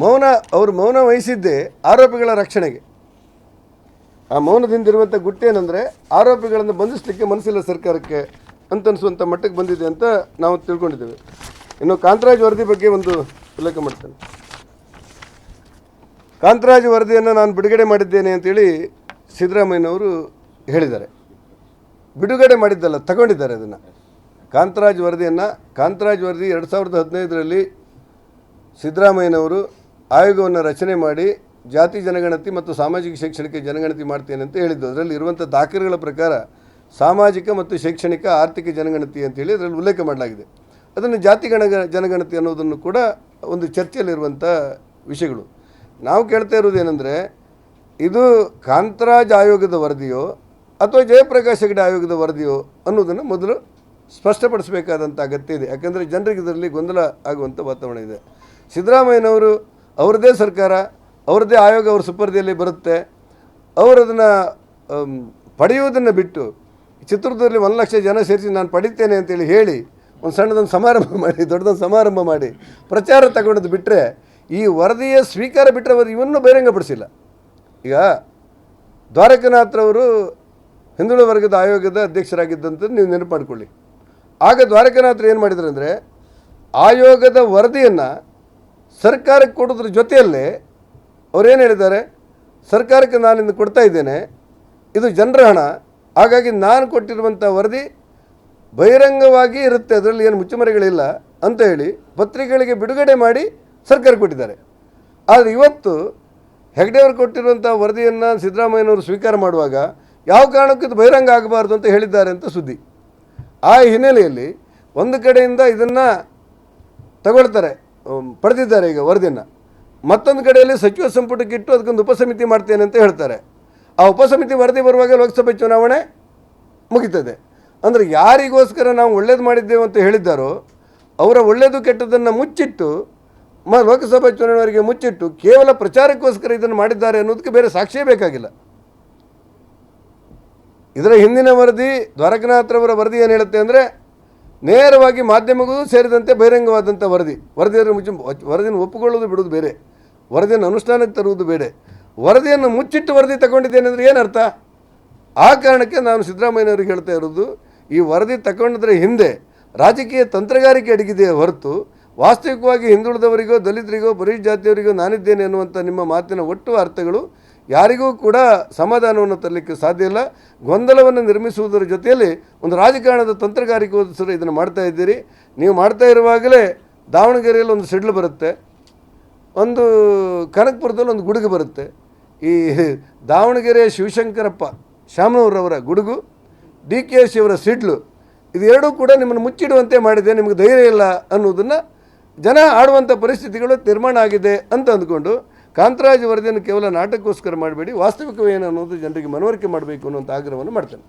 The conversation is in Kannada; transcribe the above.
ಮೌನ, ಅವರು ಮೌನ ವಹಿಸಿದ್ದೇ ಆರೋಪಿಗಳ ರಕ್ಷಣೆಗೆ. ಆ ಮೌನದಿಂದಿರುವಂಥ ಗುಟ್ಟೇನೆಂದರೆ ಆರೋಪಿಗಳನ್ನು ಬಂಧಿಸಲಿಕ್ಕೆ ಮನಸ್ಸಿಲ್ಲ ಸರ್ಕಾರಕ್ಕೆ ಅಂತ ಅನಿಸುವಂಥ ಮಟ್ಟಕ್ಕೆ ಬಂದಿದೆ ಅಂತ ನಾವು ತಿಳ್ಕೊಂಡಿದ್ದೇವೆ. ಇನ್ನು ಕಾಂತರಾಜ್ ವರದಿ ಬಗ್ಗೆ ಒಂದು ಉಲ್ಲೇಖ ಮಾಡ್ತೇನೆ. ಕಾಂತರಾಜ್ ವರದಿಯನ್ನು ನಾನು ಬಿಡುಗಡೆ ಮಾಡಿದ್ದೇನೆ ಅಂತೇಳಿ ಸಿದ್ದರಾಮಯ್ಯನವರು ಹೇಳಿದ್ದಾರೆ. ಬಿಡುಗಡೆ ಮಾಡಿದ್ದಲ್ಲ, ತಗೊಂಡಿದ್ದಾರೆ ಅದನ್ನು. ಕಾಂತರಾಜ್ ವರದಿಯನ್ನು, ಕಾಂತರಾಜ್ ವರದಿ ಎರಡು ಸಾವಿರದ ಹದಿನೈದರಲ್ಲಿ ಸಿದ್ದರಾಮಯ್ಯನವರು ಆಯೋಗವನ್ನು ರಚನೆ ಮಾಡಿ ಜಾತಿ ಜನಗಣತಿ ಮತ್ತು ಸಾಮಾಜಿಕ ಶೈಕ್ಷಣಿಕ ಜನಗಣತಿ ಮಾಡ್ತೇನೆ ಅಂತ ಹೇಳಿದ್ದು. ಅದರಲ್ಲಿ ಇರುವಂಥ ದಾಖಲೆಗಳ ಪ್ರಕಾರ ಸಾಮಾಜಿಕ ಮತ್ತು ಶೈಕ್ಷಣಿಕ ಆರ್ಥಿಕ ಜನಗಣತಿ ಅಂತೇಳಿ ಅದರಲ್ಲಿ ಉಲ್ಲೇಖ ಮಾಡಲಾಗಿದೆ. ಅದನ್ನು ಜಾತಿ ಗಣ ಜನಗಣತಿ ಅನ್ನೋದನ್ನು ಕೂಡ ಒಂದು ಚರ್ಚೆಯಲ್ಲಿರುವಂಥ ವಿಷಯಗಳು. ನಾವು ಕೇಳ್ತಾ ಇರೋದೇನೆಂದರೆ ಇದು ಕಾಂತರಾಜ್ ಆಯೋಗದ ವರದಿಯೋ ಅಥವಾ ಜಯಪ್ರಕಾಶ್ ಹೆಗಡೆ ಆಯೋಗದ ವರದಿಯೋ ಅನ್ನೋದನ್ನು ಮೊದಲು ಸ್ಪಷ್ಟಪಡಿಸಬೇಕಾದಂಥ ಅಗತ್ಯ ಇದೆ. ಯಾಕಂದರೆ ಜನರಿಗೆ ಇದರಲ್ಲಿ ಗೊಂದಲ ಆಗುವಂಥ ವಾತಾವರಣ ಇದೆ. ಸಿದ್ದರಾಮಯ್ಯನವರು ಅವ್ರದ್ದೇ ಸರ್ಕಾರ, ಅವ್ರದ್ದೇ ಆಯೋಗ ಅವ್ರ ಸುಪರ್ದಿಯಲ್ಲಿ ಬರುತ್ತೆ. ಅವರದನ್ನು ಪಡೆಯುವುದನ್ನು ಬಿಟ್ಟು ಚಿತ್ರದುರ್ಗದಲ್ಲಿ ಒಂದು ಲಕ್ಷ ಜನ ಸೇರಿಸಿ ನಾನು ಪಡಿತೇನೆ ಅಂತೇಳಿ ಹೇಳಿ ಒಂದು ಸಣ್ಣದೊಂದು ಸಮಾರಂಭ ಮಾಡಿ, ದೊಡ್ಡದೊಂದು ಸಮಾರಂಭ ಮಾಡಿ ಪ್ರಚಾರ ತಗೊಂಡದ್ದು ಬಿಟ್ಟರೆ ಈ ವರದಿಯ ಸ್ವೀಕಾರ ಬಿಟ್ಟರೆ ಅವರು ಇವನ್ನೂ ಬಹಿರಂಗಪಡಿಸಿಲ್ಲ ಈಗ ದ್ವಾರಕನಾಥ್ರವರು ಹಿಂದುಳಿದ ವರ್ಗದ ಆಯೋಗದ ಅಧ್ಯಕ್ಷರಾಗಿದ್ದಂಥ ನೀವು ನೆನಪು ಮಾಡಿಕೊಳ್ಳಿ. ಆಗ ದ್ವಾರಕನಾಥ್ರು ಏನು ಮಾಡಿದ್ರು ಅಂದರೆ ಆಯೋಗದ ವರದಿಯನ್ನು ಸರ್ಕಾರಕ್ಕೆ ಕೊಡೋದ್ರ ಜೊತೆಯಲ್ಲೇ ಅವ್ರೇನು ಹೇಳಿದ್ದಾರೆ? ಸರ್ಕಾರಕ್ಕೆ ನಾನಿಂದ ಕೊಡ್ತಾ ಇದ್ದೇನೆ, ಇದು ಜನರ ಹಣ. ಹಾಗಾಗಿ ನಾನು ಕೊಟ್ಟಿರುವಂಥ ವರದಿ ಬಹಿರಂಗವಾಗಿ ಇರುತ್ತೆ. ಅದರಲ್ಲಿ ಏನು ಮುಚ್ಚುಮರೆಗಳಿಲ್ಲ ಅಂತ ಹೇಳಿ ಪತ್ರಿಕೆಗಳಿಗೆ ಬಿಡುಗಡೆ ಮಾಡಿ ಸರ್ಕಾರ ಕೊಟ್ಟಿದ್ದಾರೆ. ಆದರೆ ಇವತ್ತು ಹೆಗ್ಡೆಯವರು ಕೊಟ್ಟಿರುವಂಥ ವರದಿಯನ್ನು ಸಿದ್ದರಾಮಯ್ಯನವರು ಸ್ವೀಕಾರ ಮಾಡುವಾಗ ಯಾವ ಕಾರಣಕ್ಕೂ ಇದು ಬಹಿರಂಗ ಆಗಬಾರ್ದು ಅಂತ ಹೇಳಿದ್ದಾರೆ ಅಂತ ಸುದ್ದಿ. ಆ ಹಿನ್ನೆಲೆಯಲ್ಲಿ ಒಂದು ಕಡೆಯಿಂದ ಇದನ್ನು ತಗೊಳ್ತಾರೆ. ಪಡೆದಿದ್ದಾರೆ ಈಗ ವರದಿಯನ್ನು. ಮತ್ತೊಂದು ಕಡೆಯಲ್ಲಿ ಸಚಿವ ಸಂಪುಟಕ್ಕೆ ಇಟ್ಟು ಅದಕ್ಕೊಂದು ಉಪಸಮಿತಿ ಮಾಡ್ತೇನೆ ಅಂತ ಹೇಳ್ತಾರೆ. ಆ ಉಪಸಮಿತಿ ವರದಿ ಬರುವಾಗ ಲೋಕಸಭೆ ಚುನಾವಣೆ ಮುಗಿತದೆ. ಅಂದರೆ ಯಾರಿಗೋಸ್ಕರ ನಾವು ಒಳ್ಳೇದು ಮಾಡಿದ್ದೇವೆ ಅಂತ ಹೇಳಿದ್ದಾರೋ, ಅವರ ಒಳ್ಳೆಯದು ಕೆಟ್ಟದನ್ನು ಮುಚ್ಚಿಟ್ಟು, ಮ, ಲೋಕಸಭಾ ಚುನಾವಣೆವರೆಗೆ ಮುಚ್ಚಿಟ್ಟು ಕೇವಲ ಪ್ರಚಾರಕ್ಕೋಸ್ಕರ ಇದನ್ನು ಮಾಡಿದ್ದಾರೆ ಅನ್ನೋದಕ್ಕೆ ಬೇರೆ ಸಾಕ್ಷಿಯೇ ಬೇಕಾಗಿಲ್ಲ. ಇದರ ಹಿಂದಿನ ವರದಿ ದ್ವಾರಕನಾಥ್ರವರ ವರದಿ ಏನು ಹೇಳುತ್ತೆ ಅಂದರೆ ನೇರವಾಗಿ ಮಾಧ್ಯಮಗಳು ಸೇರಿದಂತೆ ಬಹಿರಂಗವಾದಂಥ ವರದಿ. ವರದಿಯನ್ನು ಮುಚ್ಚಿ ವರದಿಯನ್ನು ಒಪ್ಪಿಕೊಳ್ಳೋದು ಬಿಡೋದು ಬೇರೆ. ವರದಿಯನ್ನು ಅನುಷ್ಠಾನಕ್ಕೆ ತರುವುದು ಬೇರೆ. ವರದಿಯನ್ನು ಮುಚ್ಚಿಟ್ಟು ವರದಿ ತಗೊಂಡಿದ್ದೇನೆ ಅಂದರೆ ಏನರ್ಥ ಆ ಕಾರಣಕ್ಕೆ ನಾನು ಸಿದ್ದರಾಮಯ್ಯನವರಿಗೆ ಹೇಳ್ತಾ ಇರೋದು, ಈ ವರದಿ ತಗೊಂಡಿದ್ರ ಹಿಂದೆ ರಾಜಕೀಯ ತಂತ್ರಗಾರಿಕೆ ಅಡಗಿದೆ ಹೊರತು ವಾಸ್ತವಿಕವಾಗಿ ಹಿಂದುಳಿದವರಿಗೋ, ದಲಿತರಿಗೋ, ಬರೀ ಜಾತಿಯವರಿಗೋ ನಾನಿದ್ದೇನೆ ಅನ್ನುವಂಥ ನಿಮ್ಮ ಮಾತಿನ ಒಟ್ಟು ಅರ್ಥಗಳು ಯಾರಿಗೂ ಕೂಡ ಸಮಾಧಾನವನ್ನು ತರಲಿಕ್ಕೆ ಸಾಧ್ಯ ಇಲ್ಲ. ಗೊಂದಲವನ್ನು ನಿರ್ಮಿಸುವುದರ ಜೊತೆಯಲ್ಲಿ ಒಂದು ರಾಜಕಾರಣದ ತಂತ್ರಗಾರಿಕೋಸ್ಕರ ಇದನ್ನು ಮಾಡ್ತಾ ಇದ್ದೀರಿ. ನೀವು ಮಾಡ್ತಾ ಇರುವಾಗಲೇ ದಾವಣಗೆರೆಯಲ್ಲಿ ಒಂದು ಸಿಡ್ಲು ಬರುತ್ತೆ. ಒಂದು ಕನಕಪುರದಲ್ಲಿ ಒಂದು ಗುಡುಗು ಬರುತ್ತೆ. ಈ ದಾವಣಗೆರೆಯ ಶಿವಶಂಕರಪ್ಪ ಶಾಮನೂರವರ ಗುಡುಗು ಡಿ ಕೆ ಎಸ್ ಅವರ ಸಿಡ್ಲು ಇದೆರಡೂ ಕೂಡ ನಿಮ್ಮನ್ನು ಮುಚ್ಚಿಡುವಂತೆ ಮಾಡಿದೆ, ನಿಮಗೆ ಧೈರ್ಯ ಇಲ್ಲ ಅನ್ನೋದನ್ನು ಜನ ಆಡುವಂಥ ಪರಿಸ್ಥಿತಿಗಳು ನಿರ್ಮಾಣ ಆಗಿದೆ ಅಂತ ಅಂದ್ಕೊಂಡು ಕಾಂತರಾಜ್ ವರದಿಯನ್ನು ಕೇವಲ ನಾಟಕಕ್ಕೋಸ್ಕರ ಮಾಡಬೇಡಿ ವಾಸ್ತವಿಕವೇನು ಅನ್ನೋದು ಜನರಿಗೆ ಮನವರಿಕೆ ಮಾಡಬೇಕು ಅನ್ನುವಂಥ ಆಗ್ರಹವನ್ನು ಮಾಡ್ತೇನೆ.